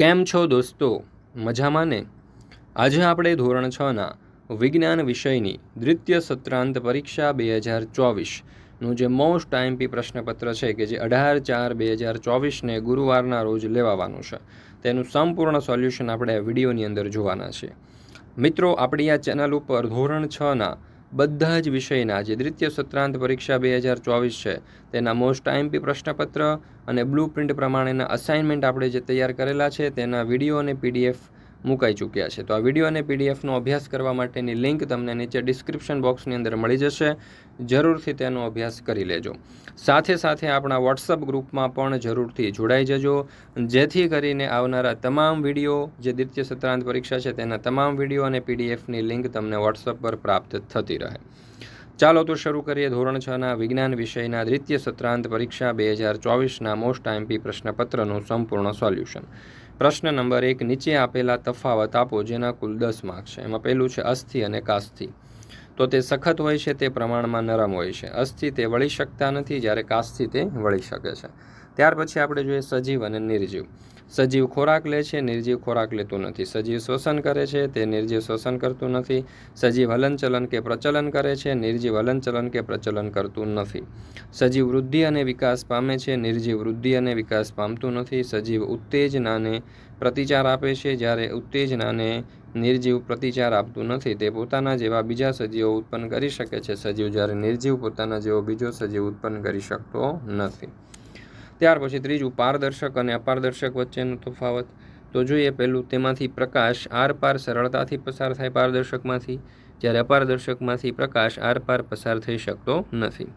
કેમ છો દોસ્તો? મજામાં ને? આજે આપણે ધોરણ છના વિજ્ઞાન વિષયની દ્વિતીય સત્રાંત પરીક્ષા બે હજાર ચોવીસનું જે મોસ્ટ આઈએમપી પ્રશ્નપત્ર છે કે જે અઢાર ચાર બે હજાર ચોવીસને ગુરુવારના રોજ લેવાવાનું છે. તેનું સંપૂર્ણ સોલ્યુશન આપણે વિડીયોની અંદર જોવાના છે. મિત્રો, આપણી આ ચેનલ ઉપર ધોરણ છના બધા જ વિષયના જે દ્વિતીય સત્રાંત પરીક્ષા બે હજાર ચોવીસ છે, તેના મોસ્ટ આઈએમપી પ્રશ્નપત્ર અને બ્લુ પ્રિન્ટ પ્રમાણેના અસાઇનમેન્ટ આપણે જે તૈયાર કરેલા છે, તેના વીડિયો અને પીડીએફ મુકાઈ ચૂક્યા છે. તો આ વીડિયો અને પીડીએફનો અભ્યાસ કરવા માટેની લિંક તમને નીચે ડિસ્ક્રિપ્શન બોક્સની અંદર મળી જશે. જરૂરથી તેનો અભ્યાસ કરી લેજો. સાથે સાથે આપણા વોટ્સઅપ ગ્રુપમાં પણ જરૂરથી જોડાઈ જજો. જેથી કરીને આવનારા તમામ વીડિયો જે દ્વિતીય સત્રાંત પરીક્ષા છે તેના તમામ વીડિયો અને પીડીએફની લિંક તમને વોટ્સઅપ પર પ્રાપ્ત થતી રહે. ચાલો તો શરૂ કરીએ ધોરણ છના વિજ્ઞાન વિષયના દ્વિતીય સત્રાંત પરીક્ષા બે હજાર ચોવીસના મોસ્ટ આઈએમપી પ્રશ્નપત્રનું સંપૂર્ણ સોલ્યુશન. પ્રશ્ન નંબર એક, નીચે આપેલા તફાવત આપો જેના કુલ દસ માર્ક છે. એમાં પહેલું છે અસ્થિ અને કાસ્થિ તો તે સખત હોય છે, તે પ્રમાણમાં નરમ હોય છે. અસ્થિ તે વળી શકતા નથી, જ્યારે કાસ્થિ તે વળી શકે છે. ત્યાર પછી આપણે જોઈએ સજીવ અને નિર્જીવ. સજીવ ખોરાક લે છે, નિર્જીવ ખોરાક લેતું નથી. સજીવ શ્વસન કરે છે, તે નિર્જીવ શ્વસન કરતું નથી. સજીવ હલનચલન કે પ્રચલન કરે છે, નિર્જીવ હલનચલન કે પ્રચલન કરતું નથી. સજીવ વૃદ્ધિ અને વિકાસ પામે છે, નિર્જીવ વૃદ્ધિ અને વિકાસ પામતું નથી. સજીવ ઉત્તેજનાને પ્રતિચાર આપે છે, જ્યારે ઉત્તેજનાને નિર્જીવ પ્રતિચાર આપતું નથી. તે પોતાના જેવા બીજા સજીવો ઉત્પન્ન કરી શકે છે. સજીવ જ્યારે નિર્જીવ પોતાના જેવો બીજો સજીવ ઉત્પન્ન કરી શકતો નથી. ત્યાર પછી ત્રીજું પારદર્શક અને અપારદર્શક વચ્ચેનો તફાવત. તો જોઈએ પહેલું તેમાંથી પ્રકાશ આરપાર સરળતાથી પસાર થાય પારદર્શકમાંથી. જ્યારે અપારદર્શકમાંથી પ્રકાશ આરપાર પસાર થઈ શકતો નથી.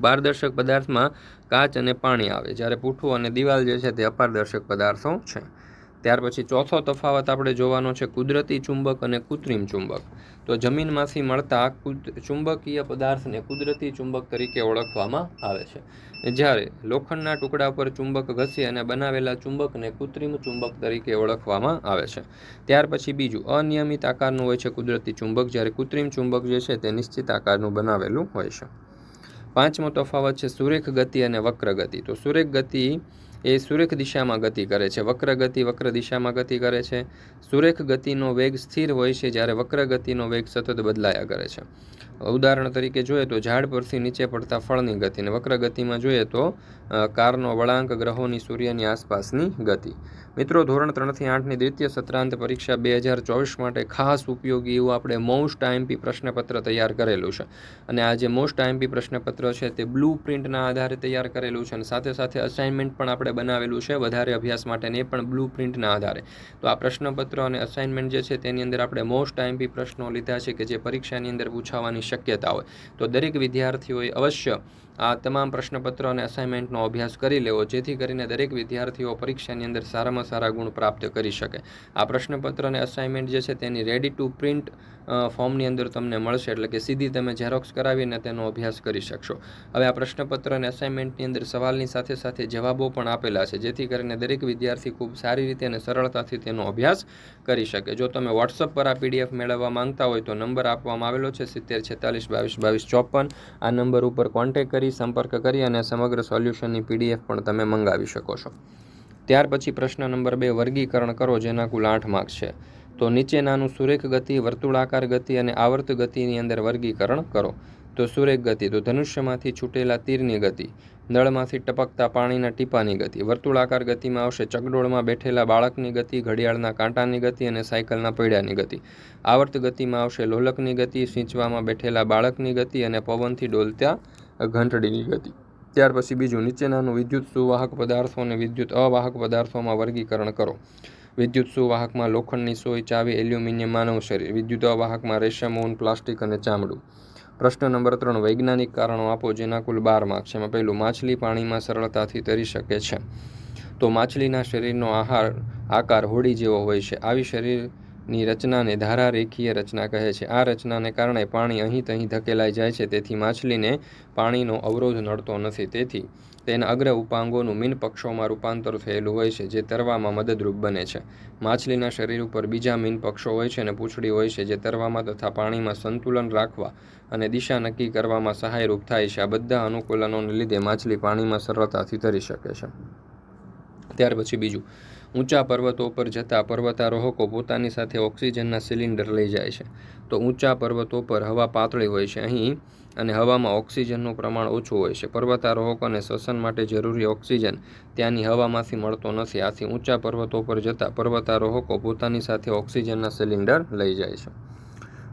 પારદર્શક પદાર્થમાં કાચ અને પાણી આવે. જ્યારે પૂઠું અને દિવાલ જે છે તે અપારદર્શક પદાર્થો છે. ત્યાર પછી ચોથો તફાવત આપણે જોવાનો છે કુદરતી ચુંબક અને કૃત્રિમ ચુંબક. તો જમીનમાંથી મળતા ચુંબકીય પદાર્થને કુદરતી ચુંબક તરીકે ઓળખવામાં આવે છે. જ્યારે લોખંડના ટુકડા પર ચુંબક ઘસી અને બનાવેલા ચુંબકને કૃત્રિમ ચુંબક તરીકે ઓળખવામાં આવે છે. ત્યાર પછી બીજું અનિયમિત આકારનું હોય છે કુદરતી ચુંબક. જ્યારે કૃત્રિમ ચુંબક જે છે તે નિશ્ચિત આકારનું બનાવેલું હોય છે. પાંચમો તફાવત છે સુરેખ ગતિ અને વક્ર ગતિ. તો સુરેખ ગતિ એ સુરેખ દિશામાં ગતિ કરે છે. વક્ર ગતિ વક્ર દિશામાં ગતિ કરે છે. સુરેખ ગતિનો વેગ સ્થિર હોય છે જ્યારે વક્ર ગતિનો વેગ સતત બદલાયા કરે છે. ઉદાહરણ તરીકે જોઈએ તો ઝાડ પરથી નીચે પડતા ફળની ગતિને વક્ર ગતિમાં જોઈએ તો કારનો વળાંક ગ્રહોની સૂર્યની આસપાસની ગતિ. મિત્રો, ધોરણ ત્રણથી આઠની દ્વિતીય સત્રાંત પરીક્ષા બે હજાર ચોવીસ માટે ખાસ ઉપયોગી એવું આપણે મોસ્ટ આઈએમપી પ્રશ્નપત્ર તૈયાર કરેલું છે. અને આ જે મોસ્ટ આઈએમપી પ્રશ્નપત્ર છે તે બ્લુ પ્રિન્ટના આધારે તૈયાર કરેલું છે અને સાથે સાથે અસાઇનમેન્ટ પણ આપણે બનાવેલું છે વધારે અભ્યાસ માટેને પણ બ્લુ પ્રિન્ટના આધારે. તો આ પ્રશ્નપત્ર અને અસાઇનમેન્ટ જે છે તેની અંદર આપણે મોસ્ટ આઈએમપી પ્રશ્નો લીધા છે કે જે પરીક્ષાની અંદર પૂછાવાની શક્યતા હોય. તો દરેક વિદ્યાર્થીઓએ અવશ્ય આ તમામ પ્રશ્નપત્રો અને અસાઇનમેન્ટનો અભ્યાસ કરી લેવો, જેથી કરીને દરેક વિદ્યાર્થીઓ પરીક્ષાની અંદર સારામાં સારા ગુણ પ્રાપ્ત કરી શકે. આ પ્રશ્નપત્ર અને અસાઇનમેન્ટ જે છે તેની રેડી ટુ પ્રિન્ટ ફોર્મની અંદર તમને મળશે. એટલે કે સીધી તમે ઝેરોક્સ કરાવીને તેનો અભ્યાસ કરી શકશો. હવે આ પ્રશ્નપત્ર અને અસાઇનમેન્ટની અંદર સવાલની સાથે સાથે જવાબો પણ આપેલા છે, જેથી કરીને દરેક વિદ્યાર્થી ખૂબ સારી રીતે અને સરળતાથી તેનો અભ્યાસ કરી શકે. જો તમે વોટ્સઅપ પર આ પીડીએફ મેળવવા માંગતા હોય તો નંબર આપવામાં આવેલો છે સિત્તેર છેતાલીસ, બાવીસ બાવીસ, ચોપન આ નંબર ઉપર કોન્ટેક કરી, સંપર્ક કરી અને સમગ્ર સોલ્યુશનની પીડીએફ પણ તમે મંગાવી શકો છો. ત્યાર પછી પ્રશ્ન નંબર બે, વર્ગીકરણ કરો જેના કુલ આઠ માર્ક્સ છે. તો નીચેનાનું સુરેખ ગતિ, વર્તુળાકાર ગતિ અને આવર્ત ગતિની અંદર વર્ગીકરણ કરો. તો સુરેખ ગતિ, તો ધનુષ્યમાંથી છૂટેલા તીરની ગતિ, નળમાંથી ટપકતા પાણીના ટીપાની ગતિ, વર્તુળાકાર ગતિમાં આવશે ચકડોળમાં બેઠેલા બાળકની ગતિ, ઘડિયાળના કાંટાની ગતિ અને સાયકલના પૈડાની ગતિ. આવર્ત ગતિમાં આવશે લોલકની ગતિ, સિંચવામાં બેઠેલા બાળકની ગતિ અને પવનથી ડોલતા ઘંટડીની ગતિ. ત્યાર પછી બીજું નીચેનાનું વિદ્યુત સુવાહક પદાર્થો અને વિદ્યુત અવાહક પદાર્થોમાં વર્ગીકરણ કરો. વિદ્યુત સુવાહકમાં લોખંડની સોય, ચાવી, એલ્યુમિનિયમ, માનવ શરીર, વિદ્યુત અવાહકમાં રેશમ, ઊન, પ્લાસ્ટિક અને ચામડું. પ્રશ્ન નંબર ત્રણ, વૈજ્ઞાનિક કારણો આપો જેના કુલ બાર માર્ક છે. એમાં પહેલું, માછલી પાણીમાં સરળતાથી તરી શકે છે. તો માછલીના શરીરનો આહાર, આકાર હોડી જેવો હોય છે. આવી શરીર ની રચનાને ધારા રેખીય રચના કહે છે. આ રચનાને કારણે પાણી અહીં તહીં ધકેલાઈ જાય છે, તેથી માછલીને પાણીનો અવરોધ નડતો નથી. તેથી તેના અગ્ર ઉપાંગોનું મીન પક્ષોમાં રૂપાંતર થયેલું હોય છે, જે તરવામાં મદદરૂપ બને છે. માછલીના શરીર ઉપર બીજા મીન પક્ષો હોય છે અને પૂંછડી હોય છે, જે તરવામાં તથા પાણીમાં સંતુલન રાખવા અને દિશા નક્કી કરવામાં સહાયરૂપ થાય છે. આ બધા અનુકૂલનોને લીધે માછલી પાણીમાં સરળતાથી તરી શકે છે. ત્યાર પછી બીજું. ઊંચા પર્વતો પર જતા પર્વતારોહકો પોતાની સાથે ઓક્સિજનના સિલિન્ડર લઈ જાય છે. તો ઊંચા પર્વતો પર હવા પાતળી હોય છે અહીં અને હવામાં ઓક્સિજનનું પ્રમાણ ઓછું હોય છે. પર્વતારોહકોને શ્વસન માટે જરૂરી ઓક્સિજન ત્યાંની હવામાંથી મળતો નથી. આથી ઊંચા પર્વતો પર જતા પર્વતારોહકો પોતાની સાથે ઓક્સિજનના સિલિન્ડર લઈ જાય છે.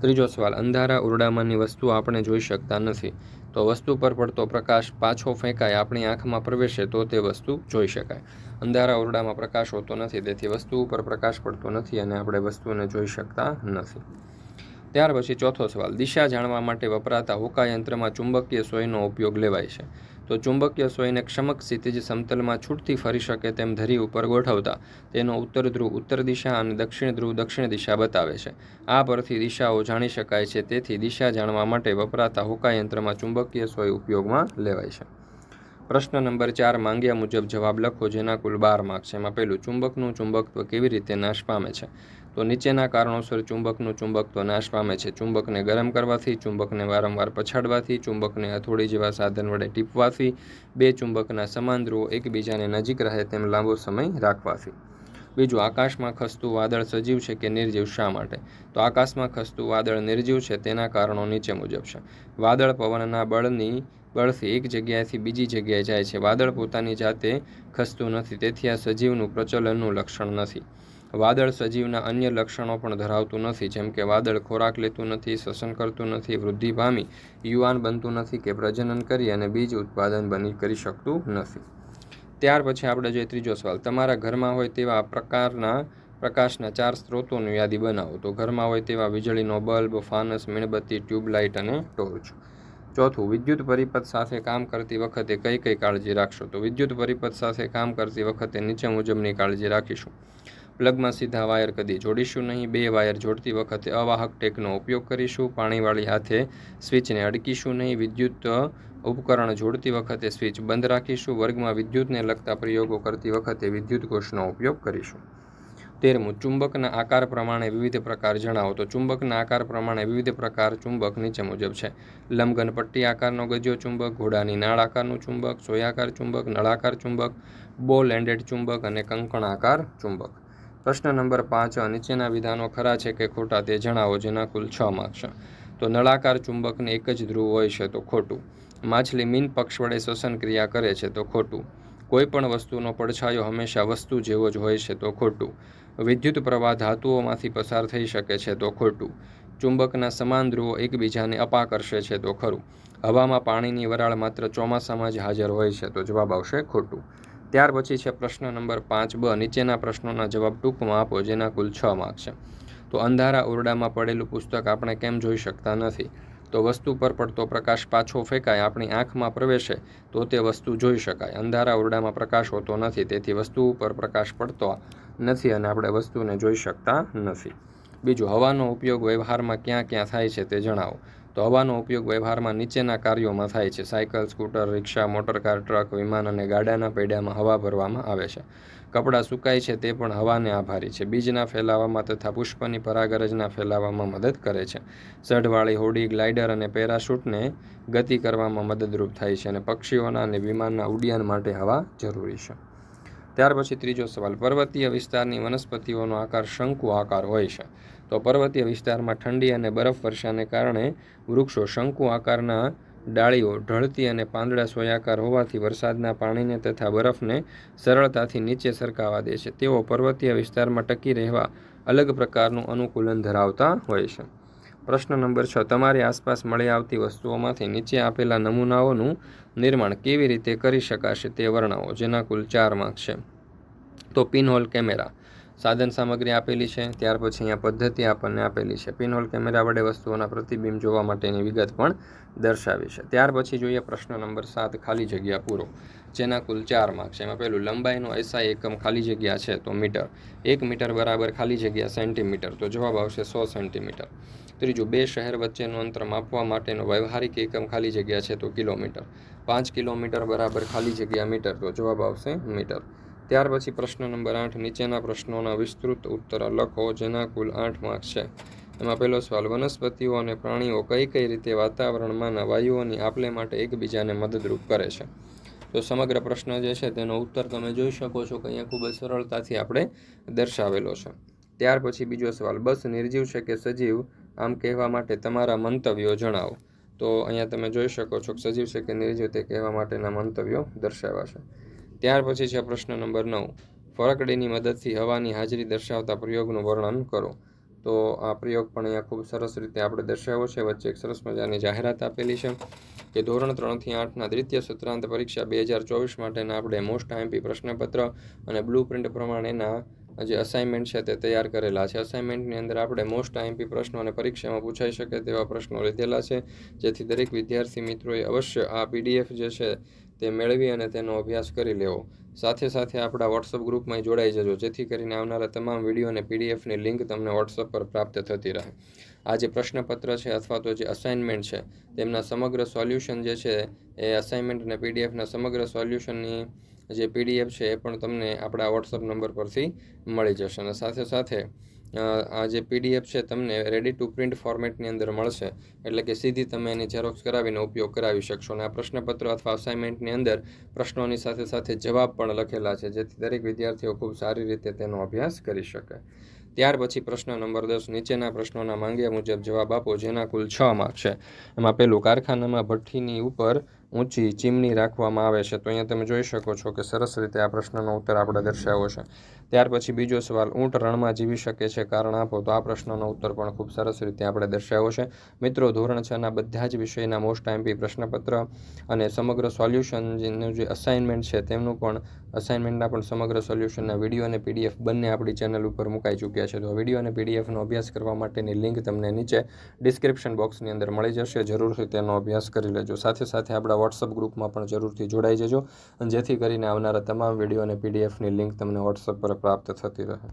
ત્રીજો સવાલ અંધારા ઓરડામાંની વસ્તુ આપણે જોઈ શકતા નથી. તો વસ્તુ પર પડતો પ્રકાશ પાછો ફેંકાય, આપણી આંખમાં પ્રવેશે તો તે વસ્તુ જોઈ શકાય. અંધારા ઓરડામાં પ્રકાશ હોતો નથી, તેથી વસ્તુ ઉપર પ્રકાશ પડતો નથી અને આપણે વસ્તુને જોઈ શકતા નથી. ત્યાર પછી ચોથો સવાલ, દિશા જાણવા માટે વપરાતા હોકાયંત્રમાં ચુંબકીય સોયનો ઉપયોગ લેવાય છે. તો ચુંબકીય સોયને ક્ષમક ક્ષિતિજ સમતલમાં છૂટથી ફરી શકે તેમ ધરી ઉપર ગોઠવતા તેનો ઉત્તર ધ્રુવ ઉત્તર દિશા અને દક્ષિણ ધ્રુવ દક્ષિણ દિશા બતાવે છે. આ પરથી દિશાઓ જાણી શકાય છે, તેથી દિશા જાણવા માટે વપરાતા હોકાયંત્રમાં ચુંબકીય સોય ઉપયોગમાં લેવાય છે. પ્રશ્ન નંબર ચાર, માંગ્યા મુજબ જવાબ લખો જેના કુલ બાર માર્ક્સ એમાં પહેલું, ચુંબકનું ચુંબકત્વ કેવી રીતે નાશ પામે છે? તો નીચેના કારણોસર ચુંબકનું ચુંબકત્વ નાશ પામે છે. ચુંબકને ગરમ કરવાથી, ચુંબકને વારંવાર પછાડવાથી, ચુંબકને હથોડી જેવા સાધન વડે ટીપવાથી, બે ચુંબકના સમાન ધ્રુવો એકબીજાને નજીક રહે તેમ લાંબો સમય રાખવાથી. બીજું, આકાશમાં ખસતું વાદળ સજીવ છે કે નિર્જીવ શા માટે? તો આકાશમાં ખસતું વાદળ નિર્જીવ છે તેના કારણો નીચે મુજબ છે. વાદળ પવનના બળની બળથી એક જગ્યાએથી બીજી જગ્યાએ જાય છે. વાદળ પોતાની જાતે ખસતું નથી, તેથી આ સજીવનું પ્રચલનનું લક્ષણ નથી. વાદળ સજીવના અન્ય લક્ષણો પણ ધરાવતું નથી, જેમ કે વાદળ ખોરાક લેતું નથી, શ્વસન કરતું નથી, વૃદ્ધિ પામી, યુવાન બનતું નથી કે પ્રજનન કરી અને બીજ ઉત્પાદન બની કરી શકતું નથી. ત્યાર પછી આપણે જોઈએ ત્રીજો સવાલ. તમારા ઘરમાં હોય તેવા પ્રકારના, પ્રકાશના ચાર સ્ત્રોતોની યાદી બનાવો. તો ઘરમાં હોય તેવા વીજળીનો બલ્બ, ફાનસ, મીણબત્તી, ટ્યુબલાઇટ અને ટોર્ચ. ચોથું, વિદ્યુત પરિપથ સાથે કામ કરતી વખતે કઈ કઈ કાળજી રાખશો? તો વિદ્યુત પરિપથ સાથે કામ કરતી વખતે નીચે મુજબની કાળજી રાખીશું. પ્લગમાં સીધા વાયર કદી જોડીશું નહીં. બે વાયર જોડતી વખતે અવાહક ટેકનો ઉપયોગ કરીશું. પાણીવાળી હાથે સ્વિચને અડકીશું નહીં. વિદ્યુત ઉપકરણ જોડતી વખતે સ્વિચ બંધ રાખીશું. વર્ગમાં વિદ્યુતને લગતા પ્રયોગો કરતી વખતે વિદ્યુત કોષનો ઉપયોગ કરીશું. તેરમું ચુંબકના આકાર પ્રમાણે વિવિધ પ્રકાર જણાવો. તો ચુંબકના આકાર પ્રમાણે વિવિધ પ્રકાર ચુંબક નીચે મુજબ છે. લંબઘન પટ્ટી આકારનો ગજ્યો ચુંબક, ઘોડાની નાળ આકારનું ચુંબક, સોયાકાર ચુંબક, નળાકાર ચુંબક, બોલ એન્ડેડ ચુંબક અને કંકણાકાર ચુંબક. પ્રશ્ન નંબર પાંચ, નીચેના વિધાનો ખરા છે કે ખોટા તે જણાવો જેના કુલ છ માર્ક્સ તો નળાકાર ચુંબકને એક જ ધ્રુવ હોય છે તો ખોટું. માછલી મીન પક્ષ વડે શ્વસન ક્રિયા કરે છે તો ખોટું. કોઈ પણ વસ્તુનો પડછાયો હંમેશા વસ્તુ જેવો જ હોય છે તો ખોટું. વિદ્યુત પ્રવાહ ધાતુઓમાંથી પસાર થઈ શકે છે તો ખોટું. ચુંબકના સમાન ધ્રુવો એકબીજાને અપાકર્ષે છે તો ખરું. હવામાં પાણીની વરાળ માત્ર ચોમાસામાં જ હાજર હોય છે તો જવાબ આવશે ખોટું. ત્યાર પછી છે પ્રશ્ન નંબર પાંચ બ. નીચેના પ્રશ્નોના જવાબ ટૂંકમાં આપો, જેના કુલ છ માર્ક છે. તો અંધારા ઓરડામાં પડેલું પુસ્તક આપણે કેમ જોઈ શકતા નથી? તો વસ્તુ પર પડતો પ્રકાશ પાછો ફેંકાય, આપણી આંખમાં પ્રવેશે, તો તે વસ્તુ જોઈ શકાય. અંધારા ઓરડામાં પ્રકાશ હોતો નથી, તેથી વસ્તુ ઉપર પ્રકાશ પડતો નથી અને આપણે વસ્તુને જોઈ શકતા નથી. બીજું, હવાનો ઉપયોગ વ્યવહારમાં ક્યાં ક્યાં થાય છે તે જણાવો. તો હવાનો ઉપયોગ વ્યવહારમાં નીચેના કાર્યોમાં થાય છે. Cycle, scooter, rickshaw, motorcar, truck, વિમાન અને ગાડાના પૈડામાં હવા ભરવામાં આવે છે. કપડાં સુકાય છે તે પણ હવાને આભારી છે. બીજના ફેલાવામાં તથા પુષ્પની પરાગરજના ફેલાવામાં મદદ કરે છે. સઢવાળી હોડી, ગ્લાઇડર અને પેરાશૂટને ગતિ કરવામાં મદદરૂપ થાય છે અને પક્ષીઓના અને વિમાનના ઉડ્ડયન માટે હવા જરૂરી છે. ત્યાર પછી ત્રીજો સવાલ. પર્વતીય વિસ્તારની વનસ્પતિઓનો આકાર શંકુ આકાર હોય છે. તો પર્વતીય વિસ્તારમાં ઠંડી અને બરફ વર્ષાને કારણે વૃક્ષો શંકુ આકારના ડાળીઓ ઢળતી અને પાંદડા સોયાકાર હોવાથી વરસાદના પાણીને તથા બરફને સરળતાથી નીચે સરકાવા દે છે. તેઓ પર્વતીય વિસ્તારમાં ટકી રહેવા અલગ પ્રકારનું અનુકૂલન ધરાવતા હોય છે. પ્રશ્ન નંબર છ, તમારી આસપાસ મળી આવતી વસ્તુઓમાંથી નીચે આપેલા નમૂનાઓનું નિર્માણ કેવી રીતે કરી શકાશે તે વર્ણવો, જેના કુલ ચાર માર્ક છે. તો પિનહોલ કેમેરા. સાધન સામગ્રી આપેલી છે, ત્યાર પછી અહીંયા પદ્ધતિ આપણને આપેલી છે. પિનહોલ કેમેરા વડે વસ્તુઓના પ્રતિબિંબ જોવા માટેની વિગત પણ દર્શાવી છે. ત્યાર પછી જોઈએ પ્રશ્ન નંબર સાત, ખાલી જગ્યા પૂરો. જેના કુલ ચાર માર્ક છે. એમાં પહેલું, લંબાઈનો એસઆઈ એકમ ખાલી જગ્યા છે તો મીટર. એક મીટર બરાબર ખાલી જગ્યા સેન્ટીમીટર. તો જવાબ આવશે સો સેન્ટીમીટર. ત્રીજું, બે શહેર વચ્ચેનું અંતર માપવા માટેનો વ્યવહારિક એકમ ખાલી જગ્યા છે તો કિલોમીટર. પાંચ કિલોમીટર બરાબર ખાલી જગ્યા મીટર. તો જવાબ આવશે મીટર. ત્યાર પછી પ્રશ્ન નંબર આઠ, નીચેના પ્રશ્નોના વિસ્તૃત ઉત્તર લખો, જેના કુલ આઠ માર્ક છે. એમાં પહેલો સવાલ, વનસ્પતિઓ અને પ્રાણીઓ કઈ કઈ રીતે વાતાવરણમાંના વાયુઓની આપલે માટે એકબીજાને મદદરૂપ કરે છે? તો સમગ્ર પ્રશ્ન જે છે તેનો ઉત્તર તમે જોઈ શકો છો કે અહીંયા ખૂબ જ સરળતાથી આપણે દર્શાવેલો છે. ત્યાર પછી બીજો સવાલ, બસ નિર્જીવ છે કે સજીવ? આમ કહેવા માટે તમારા મંતવ્યો જણાવો. તો અહીંયા તમે જોઈ શકો છો કે સજીવ છે કે નિર્જીવ તે કહેવા માટેના મંતવ્યો દર્શાવ્યા છે. ત્યાર પછી છે પ્રશ્ન નંબર નવ. ફરકડીની મદદથી હવાની હાજરી દર્શાવતા પ્રયોગનું વર્ણન કરો. તો આ પ્રયોગ પણ અહીંયા ખૂબ સરસ રીતે આપણે દર્શાવ્યો છે. વચ્ચે એક સરસ મજાની જાહેરાત આપેલી છે કે ધોરણ ત્રણથી આઠના દ્વિતીય સત્રાંત પરીક્ષા બે હજાર ચોવીસ માટેના આપણે મોસ્ટ આઈએમપી પ્રશ્નપત્ર અને બ્લુ પ્રિન્ટ પ્રમાણેના જે અસાઇનમેન્ટ છે તે તૈયાર કરેલા છે. અસાઇનમેન્ટની અંદર આપણે મોસ્ટ આઈએમપી પ્રશ્નો અને પરીક્ષામાં પૂછાઈ શકે તેવા પ્રશ્નો લીધેલા છે. જેથી દરેક વિદ્યાર્થી મિત્રોએ અવશ્ય આ પીડીએફ જે છે તે મેળવી અને તેનો અભ્યાસ કરી લેવો. સાથે સાથે આપણા વોટ્સઅપ ગ્રુપમાં જોડાઈ જજો. જેથી કરીને આવનારા તમામ વીડિયો અને પીડીએફની લિંક તમને વોટ્સઅપ પર પ્રાપ્ત થતી રહે. આ જે પ્રશ્નપત્ર છે અથવા તો જે અસાઇનમેન્ટ છે, તેમના સમગ્ર સોલ્યુશન જે છે એ અસાઇનમેન્ટ અને પીડીએફના સમગ્ર સોલ્યુશનની જે પીડીએફ છે એ પણ તમને આપણા વોટ્સઅપ નંબર પરથી મળી જશે. અને સાથે સાથે આ જે પીડીએફ છે તમને રેડી ટુ પ્રિન્ટ ફોર્મેટની અંદર મળશે. એટલે કે સીધી તમે એની ઝેરોક્સ કરાવીને ઉપયોગ કરાવી શકશો. અને આ પ્રશ્નપત્ર અથવા અસાઇનમેન્ટની અંદર પ્રશ્નોની સાથે સાથે જવાબ પણ લખેલા છે, જેથી દરેક વિદ્યાર્થીઓ ખૂબ સારી રીતે તેનો અભ્યાસ કરી શકે. ત્યાર પછી પ્રશ્ન નંબર દસ, નીચેના પ્રશ્નોના માંગ્યા મુજબ જવાબ આપો, જેના કુલ છ માર્ક છે. એમાં પહેલું કારખાનામાં ભઠ્ઠીની ઉપર ઊંચી ચીમની રાખવામાં આવે છે, તો અહીંયા તમે જોઈ શકો છો કે સરસ રીતે આ પ્રશ્નનો ઉત્તર આપણે દર્શાવ્યો છે. ત્યાર પછી બીજો સવાલ, ઊંટ રણમાં જીવી શકે છે કારણ આપો? તો આ પ્રશ્નનો ઉત્તર પણ ખૂબ સરસ રીતે આપણે દર્શાવ્યો છે. મિત્રો, ધોરણ છના બધા જ વિષયના મોસ્ટ આઈમ્પી પ્રશ્નપત્ર અને સમગ્ર સોલ્યુશન જેનું જે અસાઇનમેન્ટ છે તેમનું પણ અસાઇનમેન્ટના પણ સમગ્ર સોલ્યુશનના વીડિયો અને પીડીએફ બંને આપણી ચેનલ ઉપર મુકાઈ ચૂક્યા છે. તો વીડિયો અને પીડીએફનો અભ્યાસ કરવા માટેની લિંક તમને નીચે ડિસ્ક્રિપ્શન બોક્સની અંદર મળી જશે. જરૂરથી તેનો અભ્યાસ કરી લેજો. સાથે સાથે આપણા વોટ્સઅપ ગ્રુપમાં પણ જરૂરથી જોડાઈ જજો. જેથી કરીને આવનારા તમામ વીડિયો અને પીડીએફની લિંક તમને વોટ્સઅપ પર પ્રાપ્ત થતી રહે.